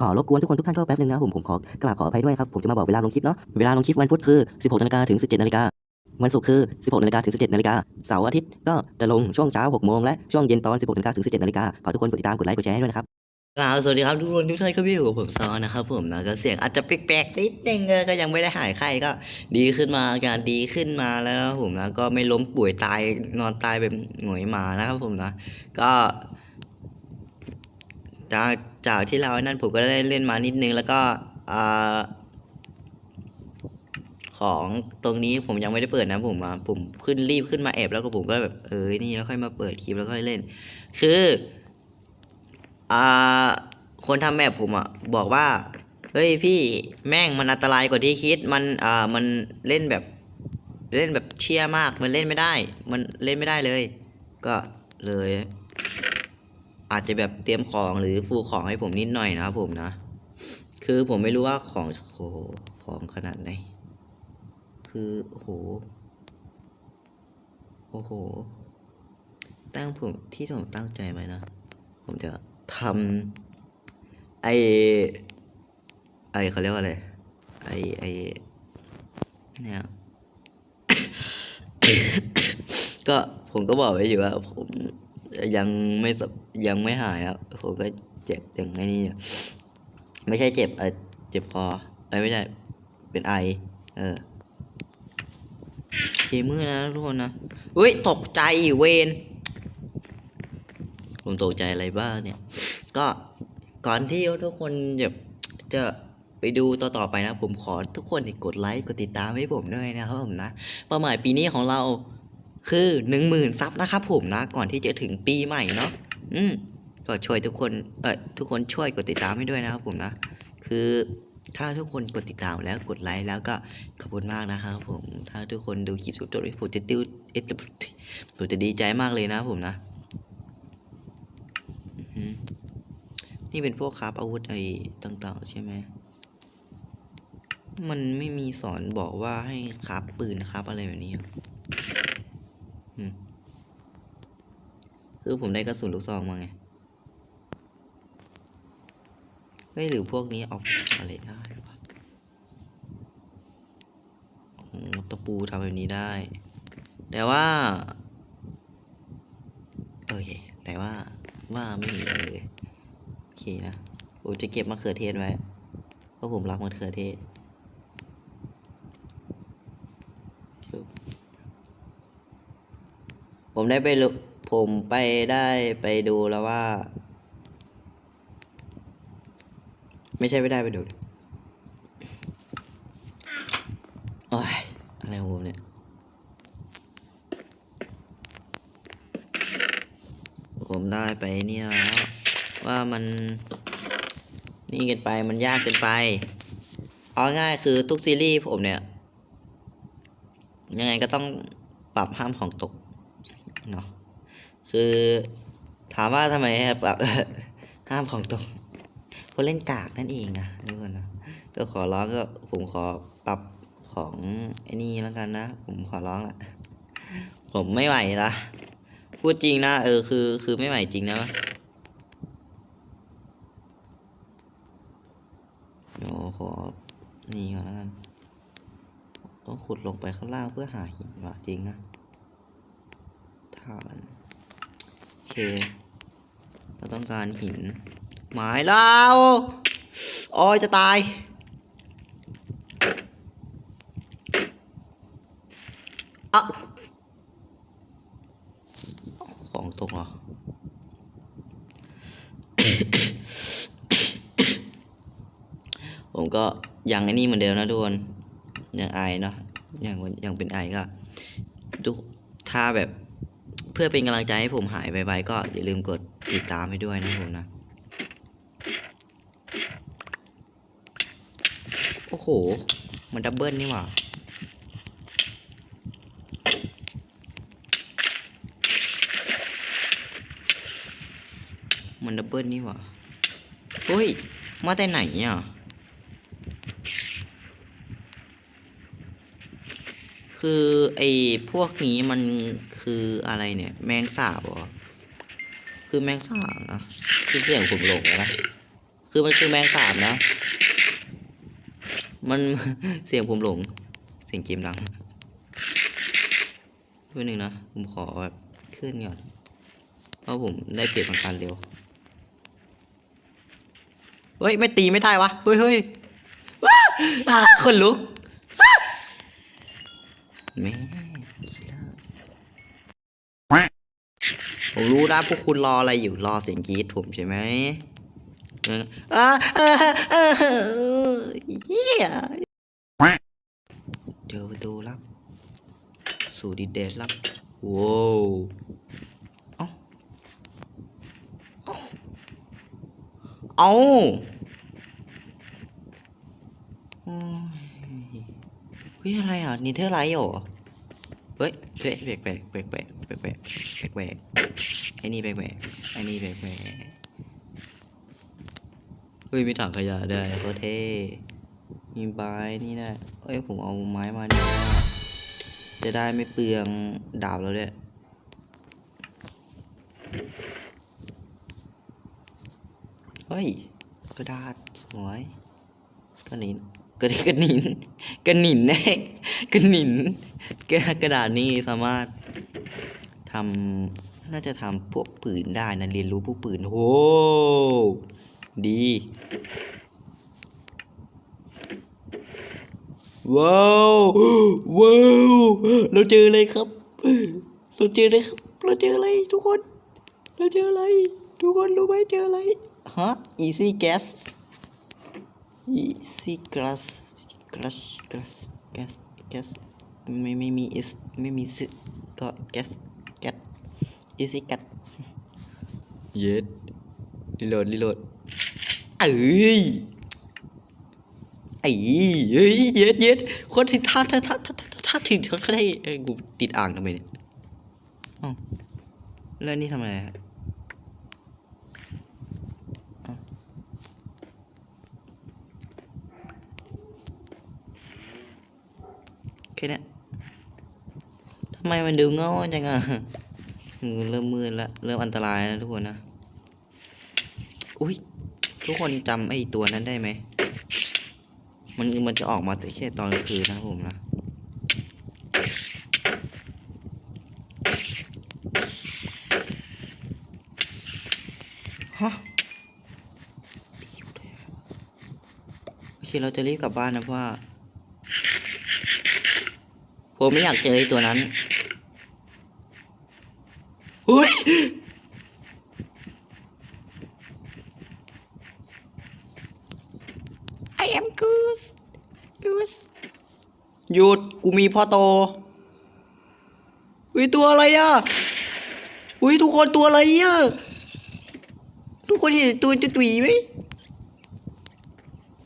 ขอรบกวนทุกคนทุกท่านเข้าแป๊บนึงนะครับผมผมขอกราบขออภัยด้วยนะครับผมจะมาบอกเวลาลงคลิปเนาะเวลาลงคลิปวันพุธคือ 16นาฬิกาถึง 17นาฬิกาวันศุกร์คือ 16นาฬิกาถึง 17นาฬิกาเสาร์อาทิตย์ก็จะลงช่วงเช้า 6 โมงและช่วงเย็นตอน 16นาฬิกาถึง 17นาฬิกาฝากทุกคนกดติดตามกดไลค์กดแชร์ให้ด้วยนะครับครับสวัสดีครับทุกคนทุกท่านก็อยู่กับผมซอนะครับผมนะก็เสียงอาจจะแปลกๆนิดนึงก็ยังไม่ได้หายไข้ก็ ดีขึ้นมาอาการดีขึ้นมาแล้วนะผมนะก็ไม่ล้มป่วยตายนอนตายแบบหงอยหมานะครับผมนะก็ จากจากที่เรานั่นผมก็ได้เล่นมานิดนึงแล้วก็อ่าของตรงนี้ผมยังไม่ได้เปิดนะผมมาผมขึ้นรีบขึ้นมาแอบแล้วก็ผมก็แบบเออนี่แล้วค่อยมาเปิดคลิปแล้วค่อยเล่น คืออ่าคนทำแมพผมอะบอกว่าเฮ้ยพี่แม่งมันอันตรายกว่าที่คิดมันอ่ามันเล่นแบบเล่นแบบเชี่ยมากมันเล่นไม่ได้ มันเล่นไม่ได้เลย ก็เลย อาจจะแบบเตรียมของหรือฟูของให้ผมนิดหน่อยนะครับผมนะ คือผมไม่รู้ว่าของโอ้โหของขนาดไหน คือโอ้โหโอ้โห ตั้งผมที่ผมตั้งใจไว้นะ ผมจะทำไอไอเขาเรียกว่าอะไร ไอไอเนี่ยก็ผมก็บอกไว้อยู่ว่าผม ยังไม่สบยังไม่หายครับผมก็เจ็บอย่างไอ้นี่ไม่ใช่เจ็บเออเจ็บคอเอ้ไม่ใช่เป็นไอ เออเคมือนะทุกคนนะเฮ้ยตกใจเวนผมตกใจอะไรบ้างเนี่ย ก็ก่อนที่ทุกคนจะจะไปดูต่อๆไปนะ ผมขอทุกคนกดไลค์กดติดตามให้ผมด้วยนะครับผมนะเป้าหมายปีนี้ของเรา คือหนึ่งหมื่นซับนะครับผมนะ ก่อนที่จะถึงปีใหม่เนาะอืมก็ช่วยทุกคนเออทุกคนช่วยกดติดตามให้ด้วยนะครับผมนะ คือถ้าทุกคนกดติดตามแล้วกดไลค์แล้วก็ขอบคุณมากนะครับผมถ้าทุกคนดูคลิปจบผมจะติวเอ๊ะผมจะดีใจมากเลยนะครับผมนะนี่เป็นพวกคราฟอาวุธอะไรต่างๆ ใช่ไหมมันไม่มีสอนบอกว่าให้คราฟปืนนะครับอะไรแบบนี้ คือผมได้กระสุนลูกซองมาไงเฮ้ยหรือพวกนี้เอาอะไรได้วะตะปูทำแบบนี้ได้ แต่ว่า โอเค แต่ว่าว่าไม่มีอะไรเลย โอเคนะ ผมจะเก็บมะเขือเทศไว้ เพราะผมรักมะเขือเทศจุ๊บ ผมได้ไปลุผมไปได้ไปดูแล้วว่า ไม่ใช่ไม่ได้ไปดูโอ้ยอะไรของผมเนี่ยผมได้ไปเนี่ยแล้วว่ามันนี่เกินไปมันยากเกินไป เอาง่ายคือทุกซีรีส์ผมเนี่ย ยังไงก็ต้องปรับห้ามของตก เนาะคือถามว่าทำไมปรับห้ามของตกเพราะเล่นกากนั่นเองนะทุกคนนะก็ขอร้องก็ผมขอปรับของไอ้นี่แล้วกันนะ ผมขอร้องละผมไม่ไหวละพูดจริงนะเออคือคือไม่ไหวจริงนะเดี๋ยวขอนี่ก่อนแล้วกันต้องขุดลงไปข้างล่างเพื่อหาหินว่ะจริงนะาน โอเค เราต้องการหิน หมายแล้วโอ้ยจะตาย อะของตกเหรอผมก็ยังไอ้นี่เหมือนเดิมนะทุกคนยังไอเนาะยังยังเป็นไอก็ทุกถ้าแบบ พื่อเป็นกำลังใจให้ผมหายไวๆก็อย่าลืมกดติดตามให้ด้วยนะผมนะ โอ้โห มันดับเบิลนี่หว่ามันดับเบิลนี่หว่า เฮ้ย มาแต่ไหนอะ คือไอ้พวกนี้มันคืออะไรเนี่ย แมงสาบเหรอคือแมงสาบนะคือเสียงผมหลงแล้วนะคือมันคือแมงสาบนะมันเสียงผมหลง เสียงเกมดังเพื่อนหนึ่งนะผมขอแบบขึ้นก่อนเพราะผมได้เปรียบทางการเร็วเฮ้ยไม่ตีไม่ได้วะเฮ้ยเฮ้ยคนลุก แม่ผมรู้นะพวกคุณรออะไรอยู่รอเสียงกรีดผมใช่ไหมเอออ่าอ่าอ่าเฮียเจอประตูลับ สู่ดินแดนลับว้าวเอาเอาเฮ้ยอะไรอะนี่เธอร์ไรเหรอ เฮ้ยเฮ้ยแปลกแปลกแปลกแปลกแปลกไอ้นี่แปลกแปลกไอ้นี่แปลกแปลกเฮ้ยมีถังขยะได้โคารเท่มีใบนี่ได้เอ้ยผมเอาไม้มาเนี่ยจะได้ไม่เปลืองดาบแล้วเนี่ยเฮ้ยกระดาษสวยกระนินกระดิกระนินกระนินแน่ กระหนินกระกระดาษนี้สามารถทำน่าจะทำพวกปืนได้นะเรียนรู้พวกปืนโอ้ดีว้าวว้าวเราเจออะไรครับ เราเจออะไรครับ เราเจออะไรทุกคน เราเจออะไร ทุกคนรู้ไหมเจออะไรฮะ easy gas easy gas gas gas gas gas ไม่ไม่มี is ไม่มี s ก็ gas gas easy gas เย็ดรีโหลดรีโหลดเอ้ยไอ้เฮ้ยเย็ดเย็ดคนที่ท่าท่าท่าท่าท่าท่าถึงเขาได้เอ้ยกูติดอ่างทำไมเนี่ยอ้าวแล้วนี่ทำอะไรฮะอ้าวแค่นี้ทำไมมันดูโง่จังอะเริ่มมืดละเริ่มอันตรายแล้วทุกคนนะอุ้ยทุกคนจำไอ้ตัวนั้นได้ไหมมันมันจะออกมาแต่แค่ตอนกลางคืนนะผมนะฮะโอเคเราจะรีบกลับบ้านนะเพราะว่า ผมไม่อยากเจอไอ้ตัวนั้นเฮ้ย I am goose goose หยุดกูมีพ่อโต อุ้ยตัวอะไรอะ อุ้ยทุกคนตัวอะไรอะ ทุกคนเห็นตัวจะตุยไหม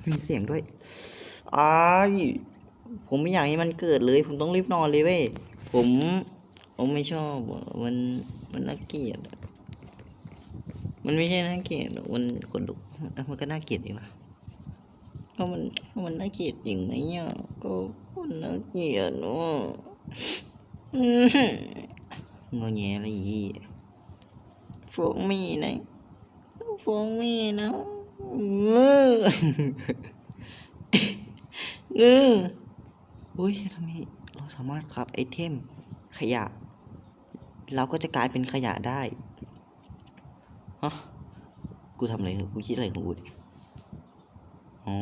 มีเสียงด้วยอ้าย ผมไม่อยากให้มันเกิดเลย ผมต้องรีบนอนเลยเว้ย ผมผมไม่ชอบมันมันน่าเกลียดมันไม่ใช่น่าเกลียดหรอกมันขนลุกมันก็น่าเกลียดเองนะก็มันก็มันน่าเกลียดอย่างไหมอะก็มันน่าเกลียดเนาะอืมงอแงอะไรอีกฟ้องมีนะฟ้องมีนะเงือเงือ เฮ้ยทำไมเราสามารถขับไอเทมขยะ เราก็จะกลายเป็นขยะได้ฮะกูทำอะไรกูคิดอะไรของกูเนี่ยอ๋อ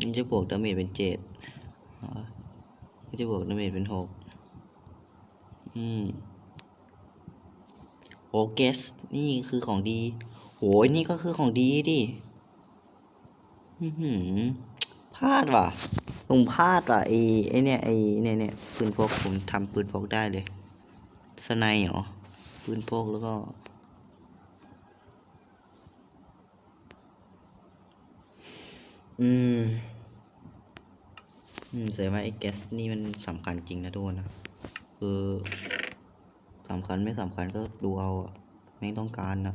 นี่จะบวกดาเมจเป็นเจ็ดนี่จะบวกดาเมจเป็นหกอืมโอเกสนี่คือของดีโหยนี่ก็คือของดีดิ พลาดว่ะผมพลาดว่ะไอ้ไอ้เนี่ยไอ้เนี่ยเนี่ยปืนพกผมทำปืนพกได้เลยสไนเหรอปืนพกแล้วก็อืม อืมแสดงว่าไอ้แก๊สนี่มันสำคัญจริงนะทุกคนนะ คือสำคัญไม่สำคัญก็ดูเอาอะไม่ต้องการนะ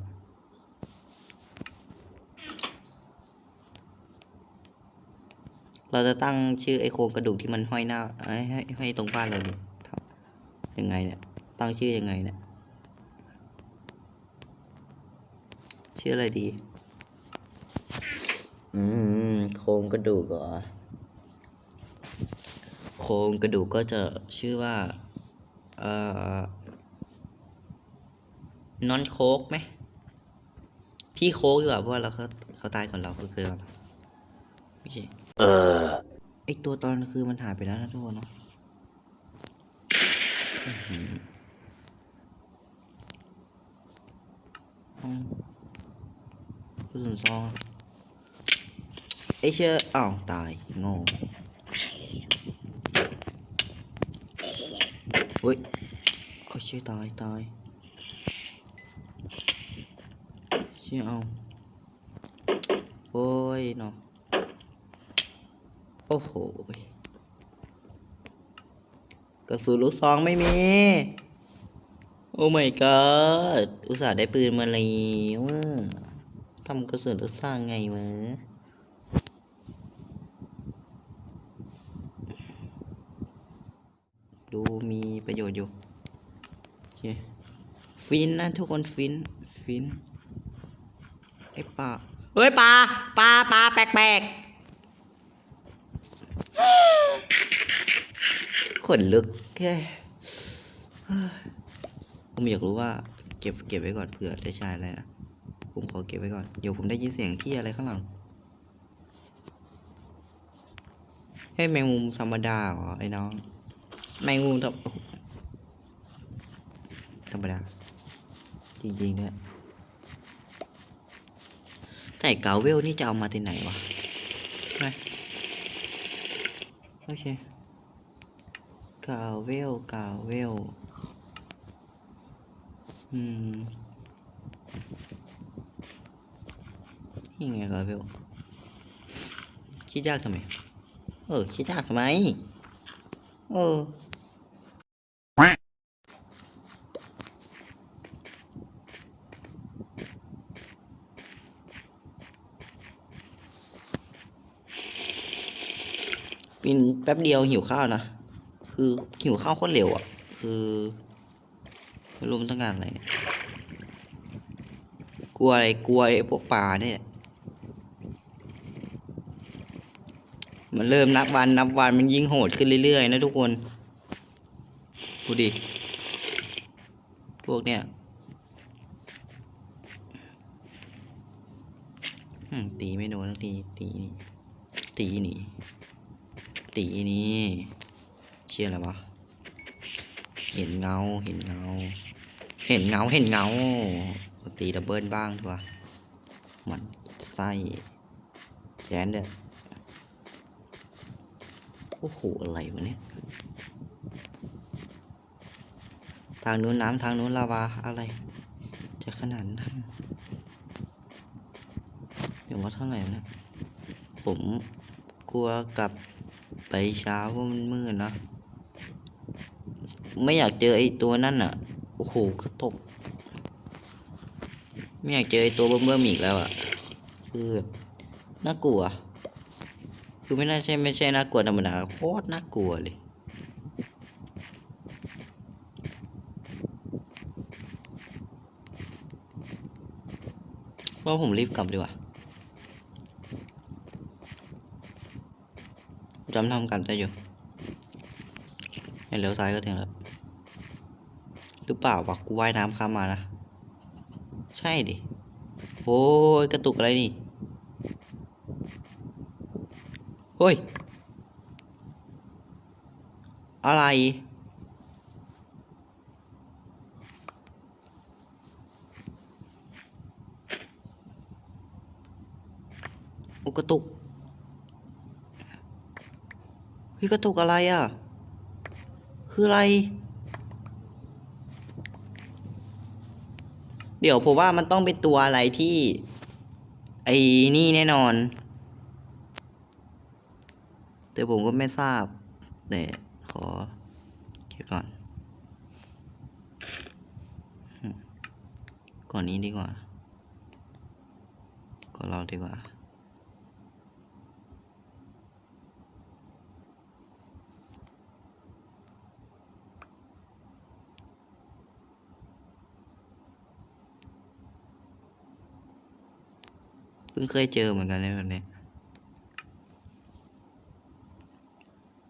เราจะตั้งชื่อไอ้โครงกระดูกที่มันห้อยหน้าให้ให้ให้ตรงบ้านเราดิครับยังไงเนี่ย ตั้งชื่อยังไงเนี่ย ชื่ออะไรดี อืม โครงกระดูกเหรอ โครงกระดูกก็จะชื่อว่า เอ่อนอนโคกไหม พี่โคกดีกว่าเพราะว่าเราเขาเขาตายก่อนเราคือเกินโอเค เออ ไอตัวตอนคือมันหายไปแล้วนะทุกคนเนาะกระสุนซองไอเชื่ออ้าวตายโง่เฮ้ยโอ้เชื่อตายตายเชื่อเอาโอ้ยเนาะ โอ้โหกระสุนลูกซองไม่มี โอ้ my god อุตส่าห์ได้ปืนมาแล้วอะทำกระสุนลูกซองไงวะดูมีประโยชน์อยู่ โอเค ฟินนะทุกคนฟิน ฟิน ไอ้ปลาเฮ้ยปลาปลาปลาแปลกๆ ขนลุกแค่ผมอยากรู้ว่าเก็บเก็บไว้ก่อนเผื่อได้ใช้อะไรนะ ผมขอเก็บไว้ก่อน เดี๋ยวผมได้ยินเสียงที่อะไรข้างหลังให้แมงมุมธรรมดาเหรอไอ้น้อง แมงมุมธรรมธรรมดา จริงๆด้วยแต่เกาเวลนี่จะเอามาที่ไหนวะไป โอเคกาเวลกาเวลอืมนี่ไงกาเวลคิดยากทำไม เออคิดยากทำไม เออ แป๊บเดียวหิวข้าวนะ คือหิวข้าวโคตรเร็วอะ คือไม่รู้มันต้องการอะไรเนี่ยกลัวอะไรกลัวไอ้พวกปลาเนี่ยมันเริ่มนับวันนับวันมันยิ่งโหดขึ้นเรื่อยๆนะทุกคนดูดิพวกเนี่ยตีไม่โดนทีตีนี่ตีนี่ ตีนี่เชี่ยอะไรวะ เห็นเงา เห็นเงา เห็นเงา เห็นเงา ตีดับเบิลบ้างดีกว่ามันไส้แขนเด้อโอ้โห อะไรวะเนี่ย ทางนู้นน้ำทางนู้นลาวา อะไร จะขนาดนั้นเดี๋ยวว่าเท่าไหร่วะผมกลัวกับ ไปเช้าเพราะมันมืดนะ ไม่อยากเจอไอ้ตัวนั่นอะ โอ้โหกระตก ไม่อยากเจอไอ้ตัวเบิ่มๆอีกแล้วอะ คือน่ากลัว คือไม่น่าใช่ไม่ใช่น่ากลัวธรรมดาโคตรน่ากลัวเลยว่าผมรีบกลับดีกว่า จำทำกันได้อยู่ให้เลี้ยวซ้ายก็ถึงแล้วหรือเปล่าวะกูว่ายน้ำข้ามมานะใช่ดิโอ้ยกระตุกอะไรนี่เฮ้ยอะไรอ้กระตุก เฮ้ยกระตุกอะไรอะ คืออะไร เดี๋ยวผมว่ามันต้องเป็นตัวอะไรที่ ไอ้นี่แน่นอน แต่ผมก็ไม่ทราบแต่ขอเก็บก่อน ก่อนนี้ดีกว่าก็รอดีกว่า เพิ่งเคยเจอเหมือนกันเลยแบบเนี้ย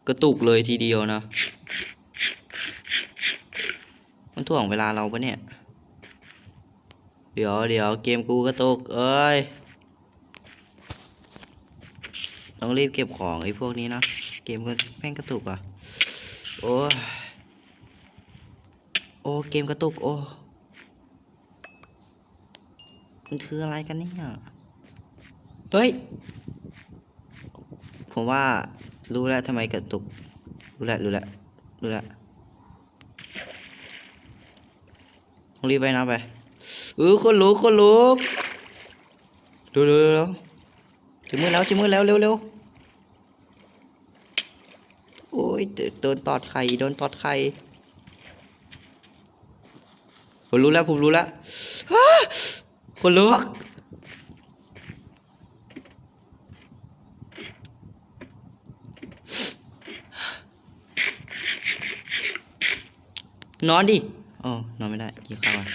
กระตุกเลยทีเดียวนะ มันถ่วงเวลาเราปะเนี่ย เดี๋ยวเดี๋ยวเกมกูกระตุก เอ้ย ต้องรีบเก็บของไอ้พวกนี้นะ เกมก็แม่งกระตุกอะ โอ้โอ้เกมกระตุก โอ้ มันคืออะไรกันเนี่ย เฮ้ย ผมว่ารู้แล้วทำไมกระตุก รู้แล้วรู้แล้วรู้แล้วต้องรีบไปนะไปเออคนลุกคนลุกเร็วเร็วเร็วจะมือแล้วจะมือแล้วเร็วเร็วโอ้ยโดนตอดไข่โดนตอดไข่ผมรู้แล้วผมรู้แล้วคนลุก นอนดิอ๋อนอนไม่ได้กินข้าวก่อน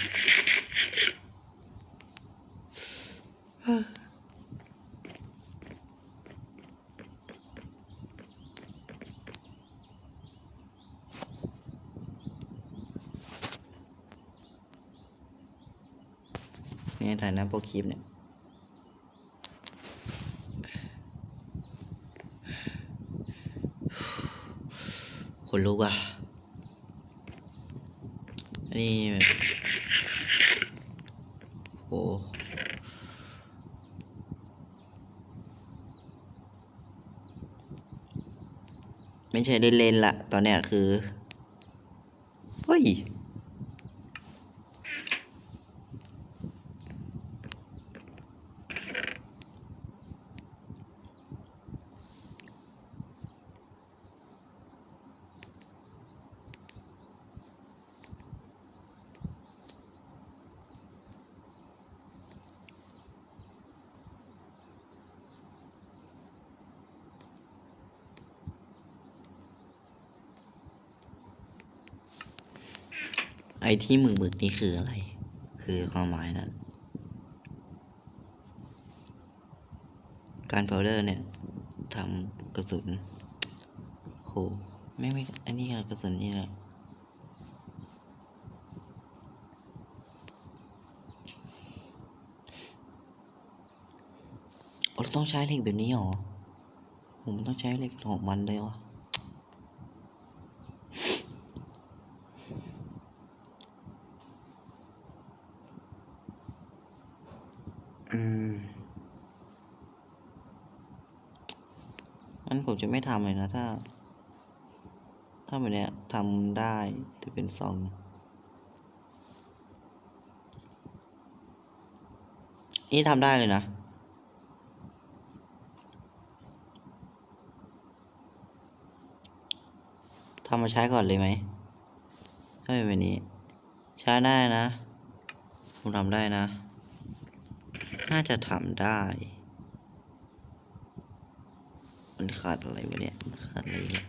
นี่ถ่ายน้าโปรคลิปเนี่ยคนลุกอะ อันนี้แบบโอ้ไม่ใช่เล่นๆละตอนเนี้ยคือ เฮ้ย ไอ้ที่หมึกหมึกนี่คืออะไร คือความหมายนะ การพาวเดอร์เนี่ยทำกระสุนโหไม่ไม่ อันนี้กระสุนนี่แหละเราต้องใช้เหล็กแบบนี้เหรอ ผมต้องใช้เหล็กของมันเลยวะ งั้นผมจะไม่ทำเลยนะถ้า ถ้าแบบเนี้ยทำได้จะเป็นซองนี่ทำได้เลยนะทำมาใช้ก่อนเลยไหมถ้าเป็นแบบนี้ ใช้ได้นะ ผมทำได้นะ น่าจะทำได้ มันขาดอะไรวะเนี่ยมันขาดอะไรเนี่ย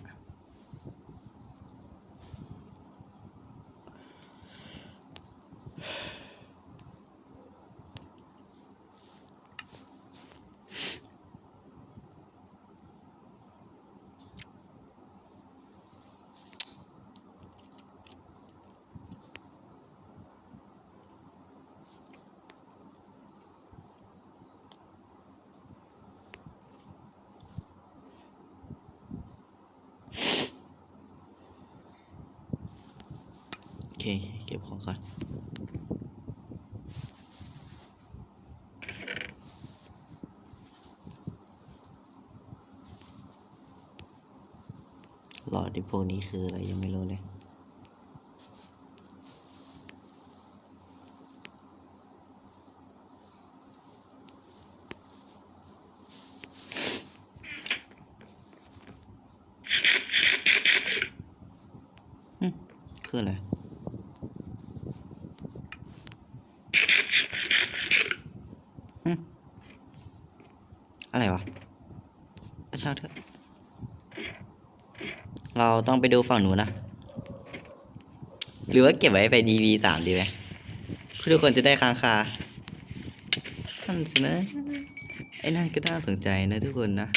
โอเคโอเคเก็บ ของก่อนหลอดที่พวกนี้คืออะไรยังไม่รู้เลย อืมคืออะไร อืมอะไรวะเอาช่างเถอะ เราต้องไปดูฝั่งหนูนะ หรือว่าเก็บไว้ไปดีวีสามดีไหมเพื่อทุกคนจะได้ค้างคานั่นสินะ ไอ้นั่นก็น่าสนใจนะทุกคนนะ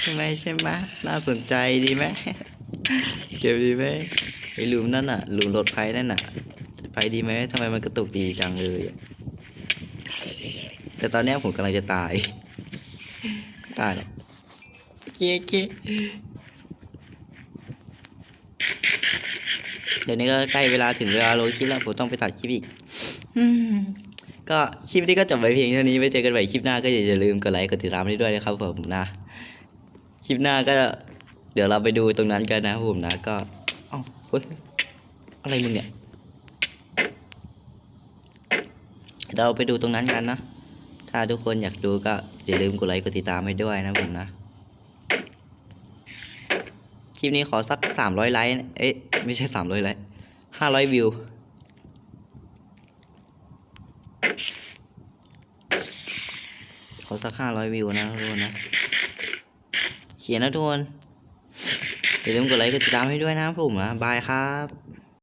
ใช่ไหมใช่ไหมน่าสนใจดีไหมเก็บดีไหมไอ้ลุมนั่นน่ะหลุมรถไฟนั่นน่ะไปดีไหมทำไมมันกระตุกดีจังเลยแต่ตอนนี้ผมกำลังจะตาย ตายหรอโอเคโอเค เดี๋ยวนี้ก็ใกล้เวลาถึงเวลาลงคลิปแล้วผมต้องไปตัดคลิปอีกอืมก็คลิปนี้ก็จบไปเพียงเท่านี้ไว้เจอกันใหม่คลิปหน้าก็อย่าลืมกดไลค์กดติดตามให้ด้วยนะครับผมนะคลิปหน้าก็ เดี๋ยวเราไปดูตรงนั้นกันนะครับผมนะก็เอ้าเฮ้ยอะไรมึงเนี่ยเราไปดูตรงนั้นกันนะถ้าทุกคนอยากดูก็อย่าลืมกดไลค์กดติดตามให้ด้วยนะผมนะ คลิปนี้ขอสักสามร้อยไลค์ เอ๊ะ ไม่ใช่สามร้อยไลค์ห้าร้อยวิว ขอสักห้าร้อยวิวนะทุกคนนะ เขียนนะทุกคน อย่าลืมกดไลค์กดติดตามให้ด้วยนะผมนะบายครับ